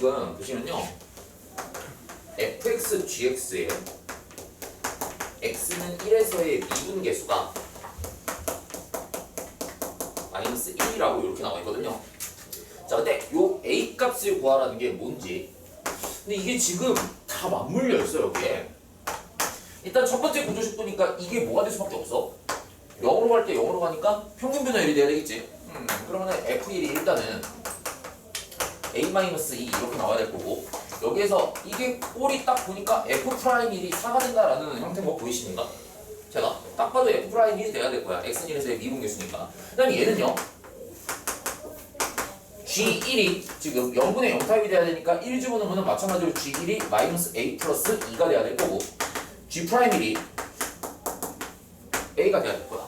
지금 보시면요. fx, gx에 x는 1에서의 미분 계수가 마이너스 1이라고 이렇게 나와 있거든요. 자, 근데 요 a 값을 구하라는 게 뭔지. 근데 이게 지금 다 맞물려 있어요, 여기에. 일단 첫 번째 구조식 보니까 이게 뭐가 될 수밖에 없어. 0으로 갈 때 0으로 가니까 평균 변화율이 돼야 되겠지. 음, 그러면은 f1이 일단은 a-2 이렇게 나와야 될 거고 여기에서 이게 꼴이 딱 보니까 f'1이 4가 된다라는 형태인 거 보이십니까? 제가 딱 봐도 f'1이 돼야 될 거야. x는 1에서의 미분 계수니까. 그 다음에 얘는요. G1이 지금 0분의 0 타입이 돼야 되니까 1 집어넣으면 마찬가지로 G1이 마이너스 A 플러스 2가 돼야 될 거고 G'1이 A가 돼야 될 거야.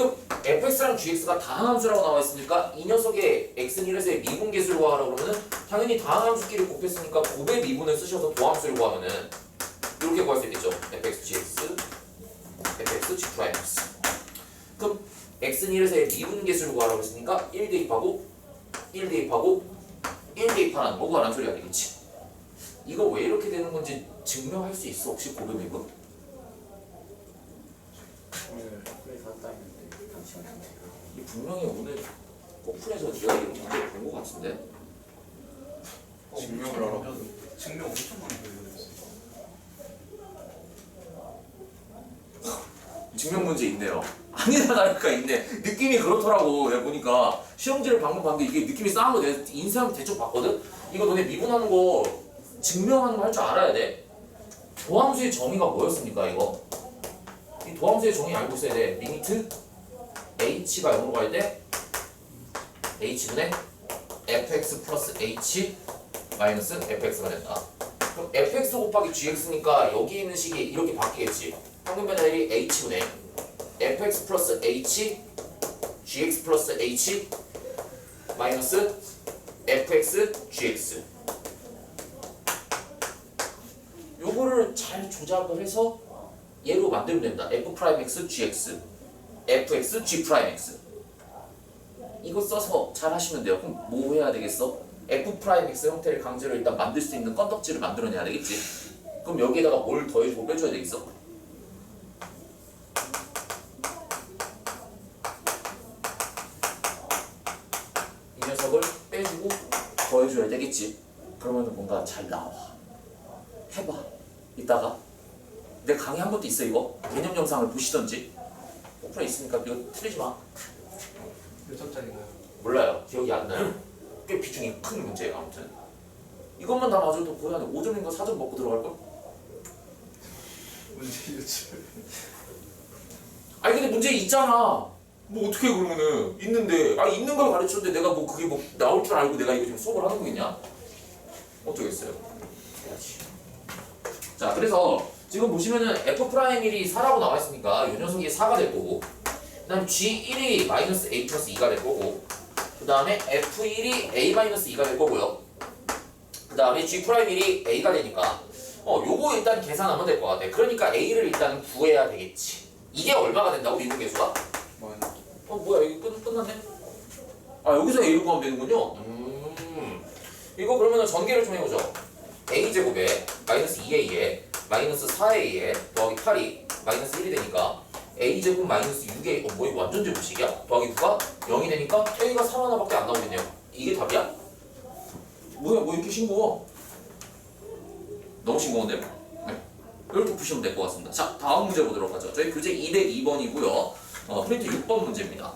그럼 fx랑 gx가 다항함수라고 나와 있으니까 이 녀석의 x는 1에서의 미분 계수를 구하라고 그러면은 당연히 다항함수끼리 곱했으니까 곱의 미분을 쓰셔서 도함수를 구하면은 이렇게 구할 수 있겠죠. fx, gx, fx, g'x. 그럼 x는 1에서의 미분 계수를 구하라고 했으니까 1 대입하고 1 대입하고 1 대입하라는 거 구하라는 소리가 되겠지. 이거 왜 이렇게 되는 건지 증명할 수 있어 혹시 곱의 미분? 오늘 학교에서 한다 했는데 당시간 상태가 이 분명히 오늘 코플에서 네가 이런 문제 본것 같은데? 증명을 알아? 증명 엄청 많이 보여줬어요. 증명 문제 있네요. 아니다니까 있네. 느낌이 그렇더라고. 내가 보니까 시험지를 방금 봤는데 이게 느낌이 싸한 거 내가 인쇄하면 대충 봤거든? 이거 너네 미분하는 거 증명하는 거 할 줄 알아야 돼. 도함수의 정의가 뭐였습니까 이거? 이 도함수의 정의 알고 있어야 돼. 리미트 h가 0으로 갈 때 h분의 fx 플러스 h 마이너스 fx가 된다. 그럼 fx 곱하기 gx니까 여기 있는 식이 이렇게 바뀌겠지. 평균 변화율이 h분의 fx 플러스 h gx 플러스 h 마이너스 fx gx 요거를 잘 조작을 해서 얘로 만들면 된다. f 프라임 x gx fx g 프라임 x 이거 써서 잘 하시면 돼요. 그럼 뭐 해야 되겠어? f 프라임 x 형태를 강제로 일단 만들 수 있는 건덕지를 만들어내야 되겠지. 그럼 여기에다가 뭘 더해주고 빼줘야 되겠어? 이 녀석을 빼주고 더해줘야 되겠지. 그러면 뭔가 잘 나와. 해봐. 이따가 내 강의 한 것도 있어 이거. 개념 영상을 보시던지. 오프라 있으니까 이거 틀리지 마. 몇 점 짜리인가요? 몰라요. 기억이 안 나요. 꽤 비중이 큰 문제예요. 아무튼 이것만 다 맞아도 거의 한 5점인가 4점 먹고 들어갈 걸? 문제 유출. 아니 근데 문제 있잖아. 뭐 어떻게 그러면은 있는데 아 있는 걸 가르쳤는데 내가 뭐 그게 뭐 나올 줄 알고 내가 이거 지금 수업을 하는 거겠냐? 어쩌겠어요. 해야지. 자 그래서 지금 보시면은 f 프라임 1이 4라고 나와 있으니까 이 녀석이 4가 될 거고 그 다음 g1이 마이너스 a 플러스 2가 될 거고 그 다음에 f1이 a 마이너스 2가 될 거고요. 그 다음에 g 프라임 1이 a가 되니까 어 요거 일단 계산하면 될 것 같아. 그러니까 a를 일단 구해야 되겠지. 이게 얼마가 된다고 미분 계수가? 어 뭐야 여기 끝, 끝났네? 아 여기서 a를 구하면 되는군요 음 이거 그러면 전개를 좀 해보죠 a제곱에 마이너스 2a에 마이너스 4a에 더하기 8이 마이너스 1이 되니까 a제곱 마이너스 6a 어 뭐야 완전 제곱식이야 더하기 9가 0이 되니까 a가 3 하나밖에 안 나오겠네요 이게 답이야? 뭐야 뭐 이렇게 싱거워 너무 싱거운데요? 네. 이렇게 푸시면 될 것 같습니다 자 다음 문제 보도록 하죠 저희 교재 202번이고요 어, 프린트 6번 문제입니다.